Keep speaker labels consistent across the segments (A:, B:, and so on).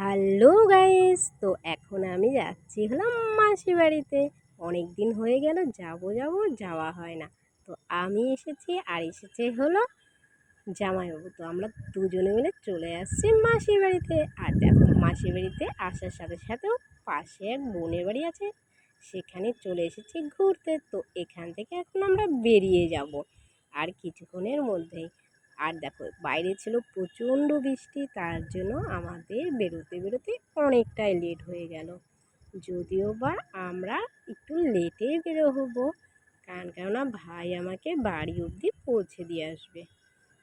A: Hello guys, তো এখন আমি যাচ্ছি হলাম মাসি বাড়িতে। অনেক দিন হয়ে গেল, যাব যাব, যাওয়া হয় না। তো আমি এসেছি আর এসেছে হলো জামাইবাবু। তো আমরা দুজনে মিলে চলে আসছি মাসির বাড়িতে। আর দেখো, মাসির বাড়িতে আসার সাথে সাথেও পাশে এক বোনের বাড়ি আছে। সেখানে চলে এসেছি ঘুরতে। তো এখান থেকে এখন আমরা বেরিয়ে যাব। আর কিছুক্ষণের মধ্যেই আর দেখো, বাইরে ছিল প্রচণ্ড বৃষ্টি, তার জন্য আমাদের বেরোতে বেরোতে অনেকটাই লেট হয়ে গেল। যদিও বা আমরা একটু লেটে বেরো হব, কারণ, কেননা ভাই আমাকে বাড়ি অবধি পৌঁছে দিয়ে আসবে।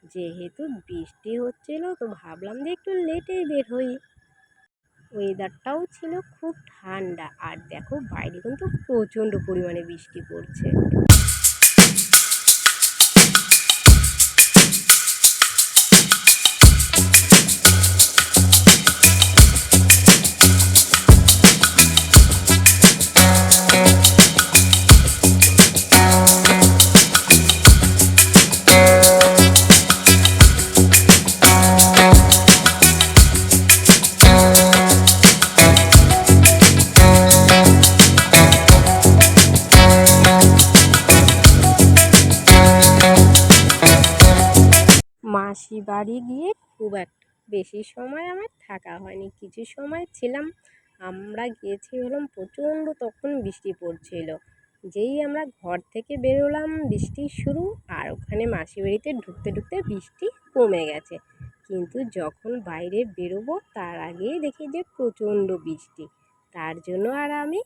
A: যেহেতু বৃষ্টি হচ্ছিল, তো ভাবলাম যে একটু লেটেই বের হই। ওয়েদারটাও ছিল খুব ঠান্ডা, আর দেখো বাইরে কিন্তু প্রচণ্ড পরিমাণে বৃষ্টি পড়ছে। মাসি বাড়ি গিয়ে খুব একটা বেশি সময় আমার থাকা হয়নি। কিছু সময় ছিলাম, আমরা গিয়েছি হলাম প্রচণ্ড তখন বৃষ্টি পড়ছিল। যেই আমরা ঘর থেকে বেরোলাম, বৃষ্টি শুরু আর ওখানে মাসি বাড়িতে ঢুকতে ঢুকতে বৃষ্টি কমে গেছে। কিন্তু যখন বাইরে বেরোবো, তার আগেই দেখি যে প্রচণ্ড বৃষ্টি। তার জন্য আর আমি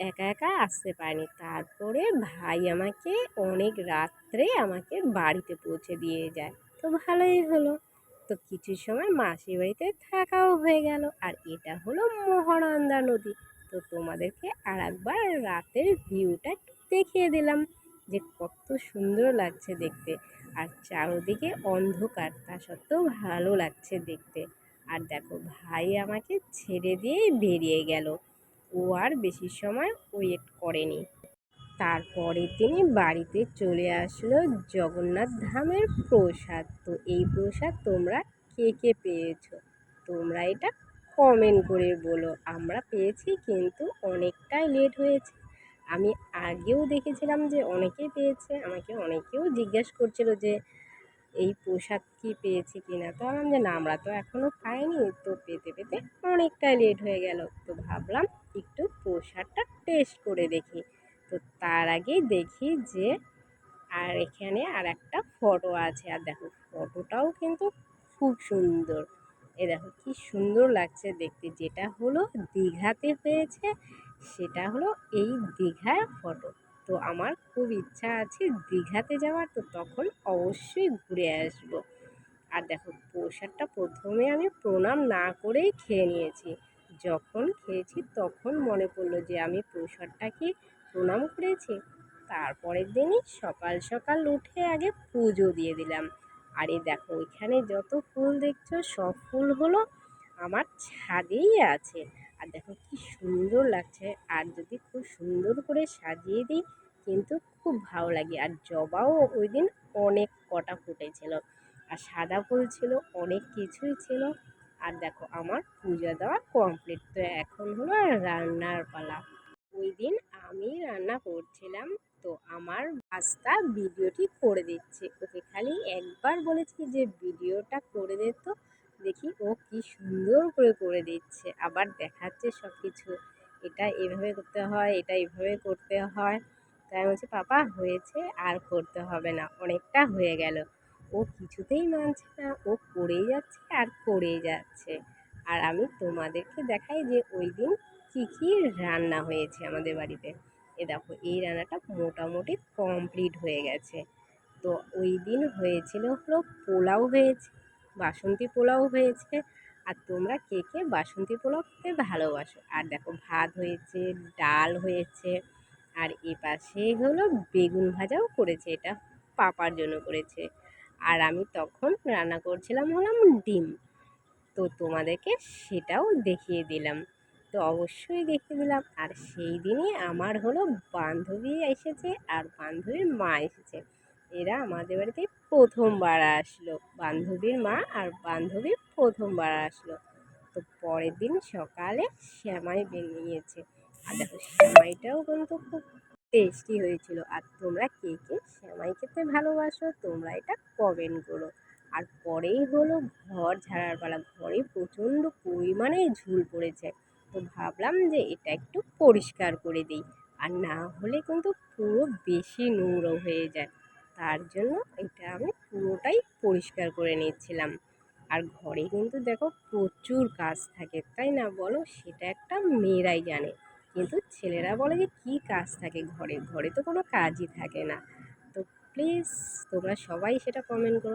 A: একা একা আসতে পারিনি। তারপরে ভাই আমাকে অনেক রাত্রে আমাকে বাড়িতে পৌঁছে দিয়ে যায়। তো ভালোই হলো। তো কিছু সময় মাসির বাড়িতে থাকাও হয়ে গেল। আর এটা হলো মহানন্দা নদী। তো তোমাদেরকে আর একবার রাতের ভিউটা একটু দেখিয়ে দিলাম যে কত সুন্দর লাগছে দেখতে। আর চারোদিকে অন্ধকার, তা সত্ত্বেও ভালো লাগছে দেখতে। আর দেখো, ভাই আমাকে ছেড়ে দিয়ে বেরিয়ে গেল। ও আর বেশি সময় ওয়েট করেনি। তারপরে তিনি বাড়িতে চলে আসলো জগন্নাথ ধামের প্রসাদ। তো এই প্রসাদ তোমরা কে কে পেয়েছ? তোমরা এটা কমেন্ট করে বলো। আমরা পেয়েছি কিন্তু অনেকটাই লেট হয়েছে। আমি আগেও দেখেছিলাম যে অনেকেই পেয়েছে। আমাকে অনেকেও জিজ্ঞেস করছিল যে এই প্রসাদ কি পেয়েছি কি না তো বললাম যে না, আমরা তো এখনও পাইনি তো পেতে পেতে অনেকটাই লেট হয়ে গেল। তো ভাবলাম একটু প্রসাদটা টেস্ট করে দেখি। তো তার আগেই দেখি যে আর এখানে আর একটা ফটো আছে। আর দেখো, ফটোটাও কিন্তু খুব সুন্দর। এ দেখো, কি সুন্দর লাগছে দেখতে। যেটা হলো দীঘাতে হয়েছে, সেটা হলো এই দীঘার ফটো। তো আমার খুব ইচ্ছা আছে দীঘাতে যাওয়ার, তো তখন অবশ্যই ঘুরে আসব। আর দেখো, প্রসাদটা প্রথমে আমি প্রণাম না করেই খেয়ে নিয়েছি। যখন খেয়েছি তখন মনে পড়ল যে আমি প্রসাদটা কি প্রণাম করেছি। তারপরের দিনই সকাল সকাল উঠে আগে পুজো দিয়ে দিলাম। আর দেখো, ওইখানে যত ফুল দেখছ, সব ফুল হলো আমার ছাদেই আছে। আর দেখো কি সুন্দর লাগছে। আর যদি খুব সুন্দর করে সাজিয়ে দিই, কিন্তু খুব ভালো লাগে। আর জবাও ওই দিন অনেক কটা ফুটেছিল। আর সাদা ফুল ছিল, অনেক কিছুই ছিল। আর দেখো, আমার পূজা দেওয়া কমপ্লিট তো এখন হলো রান্নার পালা। ওই দিন আমি রান্না করছিলাম, তো আমার ভাস্তা ভিডিওটি করে দিচ্ছে। ওকে খালি একবার বলেছি যে ভিডিওটা করে দে তো, দেখি ও কি সুন্দর করে করে দিচ্ছে। আবার দেখাচ্ছে সব কিছু এটা এভাবে করতে হয়, এটা এভাবে করতে হয়। তাই বলছি, পাপা, হয়েছে, আর করতে হবে না। অনেকটা হয়ে গেল। ও কিছুতেই মানছে না। ও করেই যাচ্ছে আর করেই যাচ্ছে। আর আমি তোমাদেরকে দেখাই যে ওই দিন কী কী রান্না হয়েছে আমাদের বাড়িতে? এ দেখো, এই রান্নাটা মোটামুটি কমপ্লিট হয়ে গেছে। তো ওই দিন হয়েছিল হলো পোলাও হয়েছে বাসন্তী পোলাও হয়েছে আর তোমরা কে কে বাসন্তী পোলাও খেতে ভালোবাসো? আর দেখো, ভাত হয়েছে, ডাল হয়েছে, আর এপাশে হলো বেগুন ভাজাও করেছে, এটা পাপার জন্য করেছে। আর আমি তখন রান্না করছিলাম হলাম ডিম। তো তোমাদেরকে সেটাও দেখিয়ে দিলাম। তো অবশ্যই দেখে দিলাম আর সেই দিনই আমার হলো বান্ধবী এসেছে আর বান্ধবীর মা এসেছে। এরা আমাদের বাড়িতে প্রথমবার আসলো। বান্ধবীর মা আর বান্ধবী প্রথমবার আসলো। তো পরের দিন সকালে শ্যামাই বানিয়েছে আর দেখো, শ্যামাইটাও কিন্তু খুব টেস্টি হয়েছিল। আর তোমরা কে কে শ্যামাই খেতে ভালোবাসো, তোমরা এটা কমেন্ট করো। আর পরেই হলো ঘর ঝাড়ার পালা। ঘরে প্রচণ্ড পরিমাণে ঝুল পড়েছে। তো ভাবলাম যে এটা একটু পরিষ্কার করে দিই। আর না হলে কিন্তু পুরো বেশি নোংরা হয়ে যায়। তার জন্য এটা আমি পুরোটাই পরিষ্কার করে নিচ্ছিলাম। আর ঘরে কিন্তু দেখো প্রচুর কাজ থাকে, তাই না বলো? সেটা একটা মেয়েরাই জানে। কিন্তু ছেলেরা বলে যে কী কাজ থাকে ঘরে? ঘরে তো কোনো কাজই থাকে না। তো প্লিজ তোমরা সবাই সেটা কমেন্ট করো।